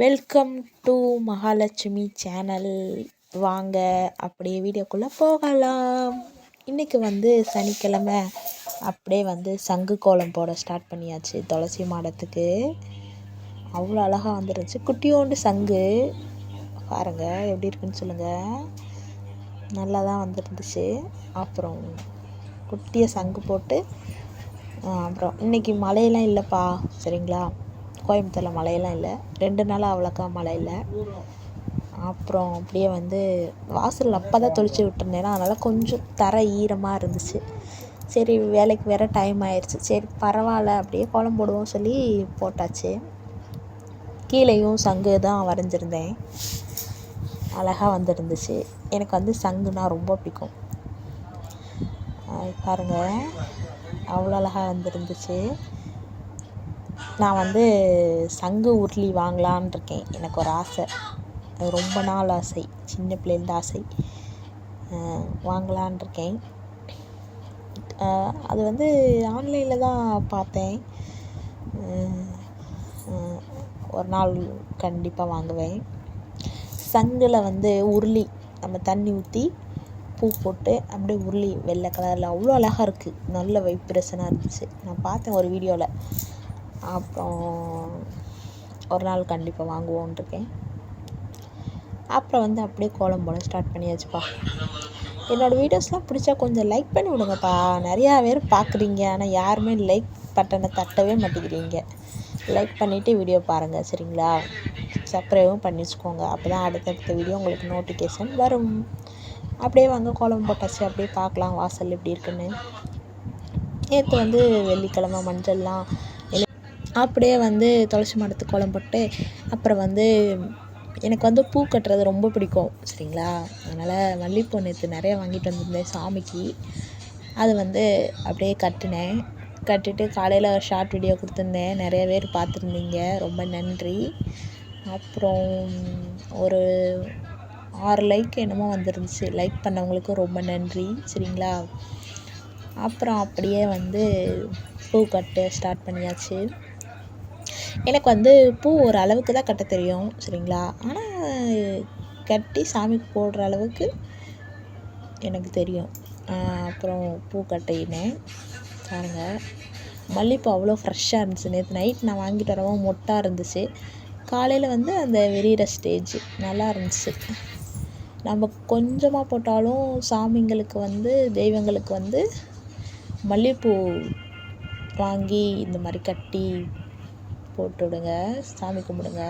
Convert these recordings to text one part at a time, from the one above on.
Welcome to Mahalakshmi channel வாங்க அப்படியே வீடியோக்குள்ளே போகலாம். இன்றைக்கி வந்து சனிக்கிழமை. அப்படியே வந்து சங்கு கோலம் போட ஸ்டார்ட் பண்ணியாச்சு துளசி மாடத்துக்கு. அவ்வளோ அழகாக வந்துருந்துச்சு குட்டியோண்டு சங்கு. பாருங்கள் எப்படி இருக்குன்னு சொல்லுங்கள் நல்லா தான் வந்துருந்துச்சு. அப்புறம் குட்டியை சங்கு போட்டு அப்புறம் இன்றைக்கி மழையெல்லாம் இல்லைப்பா சரிங்களா? கோயம்புத்தூரில் மழையெல்லாம் இல்லை. ரெண்டு நாளாக அவ்வளோக்கா மழை இல்லை. அப்புறம் அப்படியே வந்து வாசல் அப்போ தான் தொளிச்சு விட்டுருந்தேன்னா அதனால் கொஞ்சம் தரை ஈரமாக இருந்துச்சு. சரி வேலைக்கு வேறு டைம் ஆயிடுச்சு சரி பரவாயில்ல. அப்படியே கோலம் போடுவோம் சொல்லி போட்டாச்சு. கீழேயும் சங்கு தான் வரைஞ்சிருந்தேன். அழகாக வந்துருந்துச்சு. எனக்கு வந்து சங்குனா ரொம்ப பிடிக்கும். பாருங்கள் அவ்வளோ அழகாக வந்துருந்துச்சு. நான் வந்து சங்கு உருளி வாங்கலான் இருக்கேன் எனக்கு ஒரு ஆசை. அது ரொம்ப நாள் ஆசை. சின்ன பிள்ளைலேருந்து ஆசை. வாங்கலான் இருக்கேன் அது வந்து ஆன்லைனில் தான் பார்த்தேன். ஒரு நாள் கண்டிப்பாக வாங்குவேன். சங்கில் வந்து உருளி நம்ம தண்ணி ஊற்றி பூ போட்டு அப்படியே உருளி வெள்ளை கலரில் அவ்வளோ அழகாக இருக்குது நல்ல வைப்ரேஷனாக இருந்துச்சு. நான் பார்த்தேன் ஒரு வீடியோவில் அப்புறம் ஒரு நாள் கண்டிப்பாக வாங்குவோன்னு இருக்கேன். அப்புறம் வந்து அப்படியே கோலம் போட ஸ்டார்ட் பண்ணியாச்சுப்பா. என்னோடய வீடியோஸ்லாம் பிடிச்சா கொஞ்சம் லைக் பண்ணி விடுங்கப்பா. நிறையா பேர் பார்க்குறீங்க ஆனால் யாருமே லைக் பட்டனை தட்டவே மாட்டேங்கிறீங்க. லைக் பண்ணிவிட்டு வீடியோ பாருங்கள் சரிங்களா? சப்ஸ்கிரைபும் பண்ணி வச்சுக்கோங்க. அப்போ தான் அடுத்தடுத்த வீடியோ உங்களுக்கு நோட்டிஃபிகேஷன் வரும். அப்படியே வாங்க கோலம் போட்டாச்சு. அப்படியே பார்க்கலாம் வாசல் எப்படி இருக்குன்னு. நேற்று வந்து வெள்ளிக்கிழமை மஞ்சள்லாம் அப்படியே வந்து துளசி மாடத்துக்கு கோலம் போட்டு அப்புறம் வந்து எனக்கு வந்து பூ கட்டுறது ரொம்ப பிடிக்கும் சரிங்களா? அதனால் மல்லிகைப்பூ நேற்று நிறையா வாங்கிட்டு வந்திருந்தேன் சாமிக்கு. அது வந்து அப்படியே கட்டினேன். கட்டிட்டு காலையில் ஷார்ட் வீடியோ கொடுத்துருந்தேன். நிறைய பேர் பார்த்துருந்தீங்க. ரொம்ப நன்றி. அப்புறம் ஒரு ஆறு லைக் என்னமோ வந்துருந்துச்சு. லைக் பண்ணவங்களுக்கும் ரொம்ப நன்றி சரிங்களா? அப்புறம் அப்படியே வந்து பூ கட்ட ஸ்டார்ட் பண்ணியாச்சு. எனக்கு வந்து பூ ஒரு அளவுக்கு தான் கட்ட தெரியும் சரிங்களா? ஆனால் கட்டி சாமிக்கு போடுற அளவுக்கு எனக்கு தெரியும். அப்புறம் பூ கட்டினேன் பாருங்கள் மல்லிகைப்பூ அவ்வளோ ஃப்ரெஷ்ஷாக இருந்துச்சு. நேற்று நைட் நான் வாங்கிட்டு வரவும் மொட்டாக இருந்துச்சு. காலையில் வந்து அந்த விரிகிற ஸ்டேஜ் நல்லா இருந்துச்சு. நம்ம கொஞ்சமாக போட்டாலும் சாமிங்களுக்கு வந்து தெய்வங்களுக்கு வந்து மல்லிகைப்பூ வாங்கி இந்த மாதிரி கட்டி போட்டு விடுங்க சாமி கும்பிடுங்க.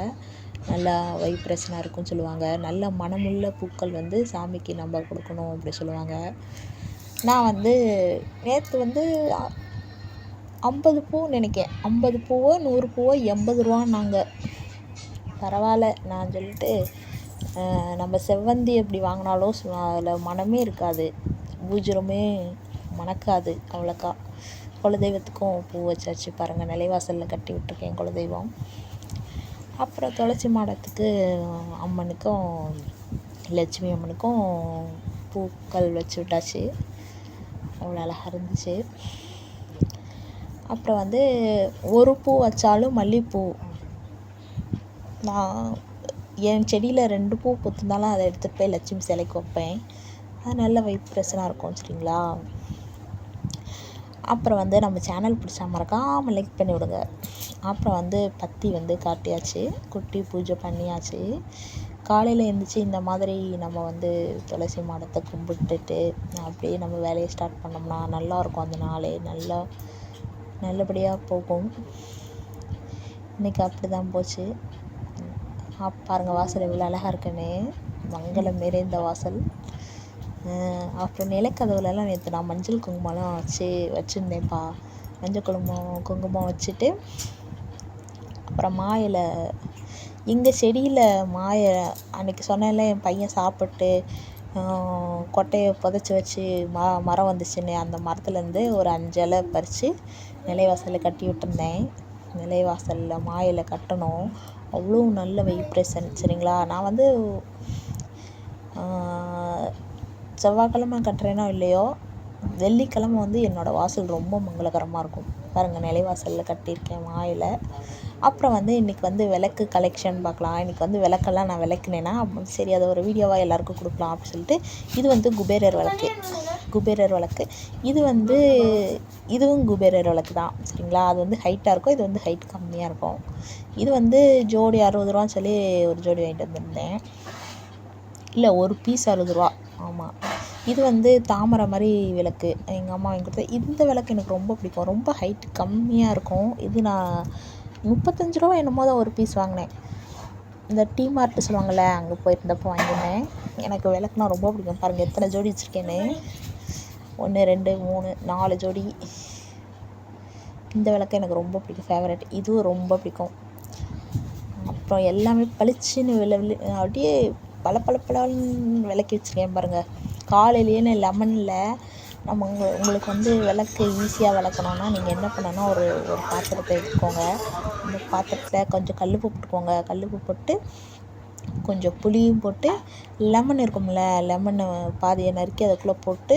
நல்லா வைப்ரேஷனாக இருக்கும்னு சொல்லுவாங்க. நல்ல மனமுள்ள பூக்கள் வந்து சாமிக்கு நம்ம கொடுக்கணும் அப்படி சொல்லுவாங்க. நான் வந்து நேற்று வந்து ஐம்பது பூ நினைக்கேன். ஐம்பது பூவோ நூறு பூவோ எண்பது ரூபான்னாங்க. பரவாயில்ல நான் சொல்லிட்டு நம்ம செவ்வந்தி அப்படி வாங்கினாலும் அதில் மனமே இருக்காது. பூஜரமே மணக்காது. அவ்வளோக்கா. குலதெய்வத்துக்கும் பூ வச்சாச்சு பாருங்கள் நிலைவாசலில் கட்டி விட்ருக்கேன் குலதெய்வம். அப்புறம் துளசி மாடத்துக்கு அம்மனுக்கும் லட்சுமி அம்மனுக்கும் பூக்கள் வச்சு விட்டாச்சு. அவ்வளோ அழகாக இருந்துச்சு. அப்புறம் வந்து ஒரு பூ வச்சாலும் மல்லிகைப்பூ நான் என் செடியில் ரெண்டு பூ பூத்திருந்தாலும் அதை எடுத்துகிட்டு போய் லட்சுமி சிலைக்கு வைப்பேன். அது நல்ல வைப்ரேஷனாக இருக்கும் சரிங்களா? அப்புறம் வந்து நம்ம சேனல் பிடிச்சா மறக்காமல் லைக் பண்ணி விடுங்க அப்புறம் வந்து பத்தி வந்து காட்டியாச்சு. குட்டி பூஜை பண்ணியாச்சு. காலையில் எழுந்திரிச்சி இந்த மாதிரி நம்ம வந்து துளசி மாடத்தை கும்பிட்டுட்டு அப்படியே நம்ம வேலையை ஸ்டார்ட் பண்ணோம்னா நல்லாயிருக்கும் அந்த நாளே. நல்லா நல்லபடியாக போகும். இன்றைக்கி அப்படி தான் போச்சு பாருங்கள் வாசல் எவ்வளோ அழகாக இருக்குன்னு. மங்களம் நிறைந்த வாசல். அப்புறம் நிலக்கதவுலலாம் நேற்று நான் மஞ்சள் குங்குமம்லாம் வச்சு வச்சுருந்தேன்ப்பா. மஞ்சள் குங்குமம் குங்குமம் வச்சுட்டு அப்புறம் மா இலை எங்கள் செடியில் மா அன்றைக்கி சொன்னேன்ல என் பையன் சாப்பிட்டு கொட்டையை புதைச்சி வச்சு ம மரம் வந்துச்சுன்னு அந்த மரத்துலேருந்து ஒரு அஞ்சு இலை பறித்து நிலைவாசலில் கட்டி விட்டுருந்தேன். நிலைவாசலில் மா இலை கட்டணும். அவ்வளோ நல்ல வைப்ரேஷன் சரிங்களா? நான் வந்து செவ்வாய்க்கிழம கட்டுறேனோ இல்லையோ வெள்ளிக்கிழம வந்து என்னோடய வாசல் ரொம்ப மங்களகரமாக இருக்கும். பாருங்கள் நிலைவாசலில் கட்டியிருக்கேன் வாயில். அப்புறம் வந்து இன்றைக்கி வந்து விளக்கு கலெக்ஷன் பார்க்கலாம். இன்றைக்கி வந்து விளக்கெல்லாம் நான் விளக்குனேன்னா சரி அதை ஒரு வீடியோவாக எல்லாருக்கும் கொடுக்கலாம் அப்படின்னு சொல்லிட்டு இது வந்து குபேரர் விளக்கு. குபேரர் விளக்கு. இது வந்து இதுவும் குபேரர் விளக்கு தான். சரிங்களா? அது வந்து ஹைட்டாக இருக்கும் இது வந்து ஹைட் கம்மியாக இருக்கும். இது வந்து ஜோடி அறுபது ரூபான்னு சொல்லி ஒரு ஜோடி வாங்கிட்டு வந்திருந்தேன். இல்லை ஒரு பீஸ் அறுபது ரூபா. ஆமாம் இது வந்து தாமரை மாதிரி விளக்கு. எங்கள் அம்மா வாங்கி கொடுத்தது. இந்த விளக்கு எனக்கு ரொம்ப பிடிக்கும். ரொம்ப ஹைட் கம்மியாக இருக்கும். இது நான் முப்பத்தஞ்சு ரூபா என்னமோ தான் ஒரு பீஸ் வாங்கினேன். இந்த டீ மார்ட்டு சொல்லுவாங்கள்ல அங்கே போயிருந்தப்போ வாங்கியிருந்தேன். எனக்கு விளக்குனா ரொம்ப பிடிக்கும். பாருங்கள் எத்தனை ஜோடி வச்சுருக்கேன்னு. ஒன்று ரெண்டு மூணு நாலு ஜோடி. இந்த விளக்கு எனக்கு ரொம்ப பிடிக்கும். ஃபேவரட் இதுவும் ரொம்ப பிடிக்கும். அப்புறம் எல்லாமே பளிச்சுன்னு விள அப்படியே பல பல பலன்னு விளக்கி வச்சுருக்கேன் பாருங்கள் காலையிலேயே நான் லெமனில் நம்ம உங்க உங்களுக்கு வந்து விளக்கு ஈஸியாக விளக்கணுன்னா நீங்கள் என்ன பண்ணணும்னா ஒரு ஒரு பாத்திரத்தை எடுத்துக்கோங்க. அந்த பாத்திரத்தில் கொஞ்சம் கல்லுப்பு போட்டுக்கோங்க. கல்லுப்பு போட்டு கொஞ்சம் புளியும் போட்டு லெமன் இருக்கும்ல லெமனை பாதியை நறுக்கி அதுக்குள்ளே போட்டு